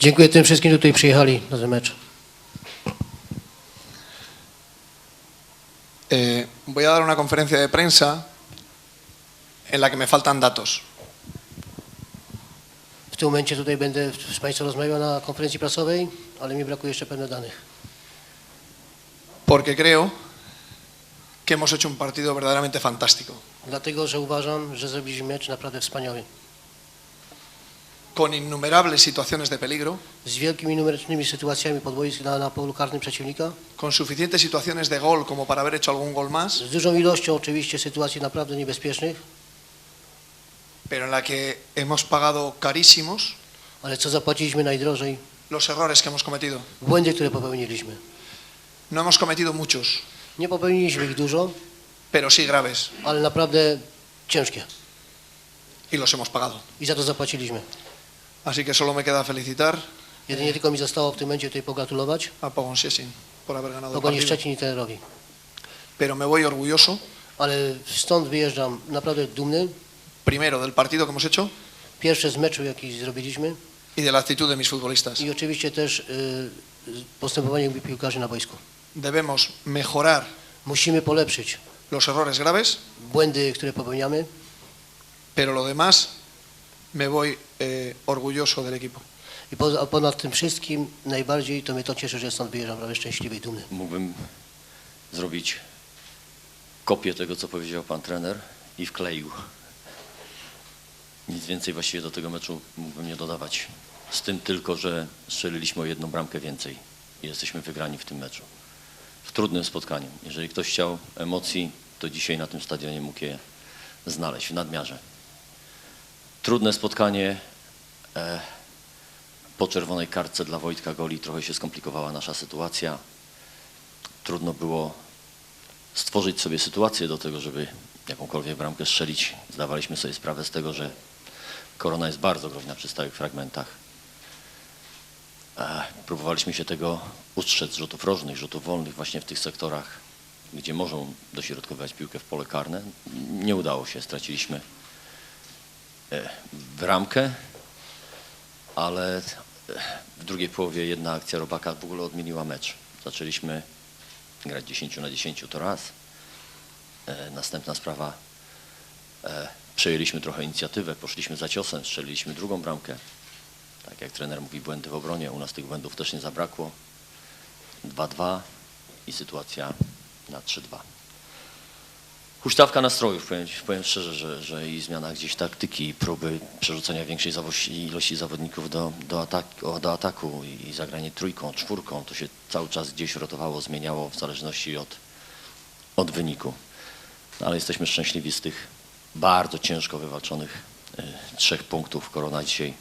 Dziękuję tym wszystkim, którzy tutaj przyjechali na ten mecz. Eh, voy a dar una conferencia de prensa en la que me faltan datos. W tym momencie tutaj będę z Państwem rozmawiał na konferencji prasowej, ale mi brakuje jeszcze pewnych danych. Porque creo que hemos hecho un partido verdaderamente fantástico. Dlatego, że uważam, że zrobiliśmy mecz naprawdę wspaniały. Con innumerables situaciones de peligro, Z wielkimi numerycznymi sytuacjami podboisk na, na polu karnym przeciwnika, con suficientes situaciones de gol como para haber hecho algún gol más, z dużą ilością oczywiście sytuacji naprawdę niebezpiecznych, pero en la que hemos pagado carísimos ale co zapłaciliśmy najdrożej? los errores que hemos cometido. Błędy, które popełniliśmy. No hemos cometido muchos, Nie popełniliśmy ich dużo, pero sí graves, ale naprawdę ciężkie. y los hemos pagado. I za to zapłaciliśmy. Así que solo me queda felicitar Jedynie tylko mi zostało w tym momencie tutaj pogratulować a Pogón Siesin por haber ganado partido. Szczecin i trenerowi. Pero me voy orgulloso, Ale stąd wyjeżdżam naprawdę dumny. primero, del partido que hemos hecho Pierwsze z meczu, jaki zrobiliśmy y de la actitud de mis futbolistas. i oczywiście też y, postępowanie piłkarzy na boisku. Debemos mejorar Musimy polepszyć los errores graves, błędy, które popełniamy, pero lo demás me voy eh, orgulloso del equipo. i poza, ponad tym wszystkim najbardziej to mnie to cieszy, że stąd wyjeżdżam prawie szczęśliwy i dumny. Mógłbym zrobić kopię tego, co powiedział pan trener i wkleił. Nic więcej właściwie do tego meczu mógłbym nie dodawać. Z tym tylko, że strzeliliśmy o jedną bramkę więcej i jesteśmy wygrani w tym meczu. W trudnym spotkaniu. Jeżeli ktoś chciał emocji, to dzisiaj na tym stadionie mógł je znaleźć w nadmiarze. Trudne spotkanie. E, po czerwonej kartce dla Wojtka Goli trochę się skomplikowała nasza sytuacja. Trudno było stworzyć sobie sytuację do tego, żeby jakąkolwiek bramkę strzelić. Zdawaliśmy sobie sprawę z tego, że korona jest bardzo groźna przy stałych fragmentach. E, Próbowaliśmy się tego ustrzec rzutów rożnych, rzutów wolnych właśnie w tych sektorach, gdzie mogą dośrodkowywać piłkę w pole karne. Nie udało się, straciliśmy e, bramkę, ale w drugiej połowie jedna akcja Robaka w ogóle odmieniła mecz. Zaczęliśmy grać 10 na 10 to raz. E, Następna sprawa, e, przejęliśmy trochę inicjatywę, poszliśmy za ciosem, strzeliliśmy drugą bramkę. Tak jak trener mówi, błędy w obronie, u nas tych błędów też nie zabrakło. 2-2 i sytuacja na 3-2. Huśtawka nastrojów, powiem, powiem szczerze, że, że i zmiana gdzieś taktyki, i próby przerzucenia większej ilości zawodników do, do, atak, o, do ataku i zagranie trójką, czwórką, to się cały czas gdzieś rotowało, zmieniało w zależności od, od wyniku. No, ale jesteśmy szczęśliwi z tych bardzo ciężko wywalczonych y, trzech punktów. Korona dzisiaj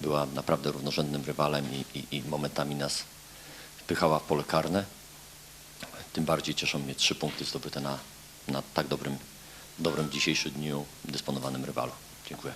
była naprawdę równorzędnym rywalem i, i, i momentami nas wpychała w pole karne. Tym bardziej cieszą mnie trzy punkty zdobyte na, na tak dobrym, dobrym dzisiejszym dniu dysponowanym rywalu. Dziękuję.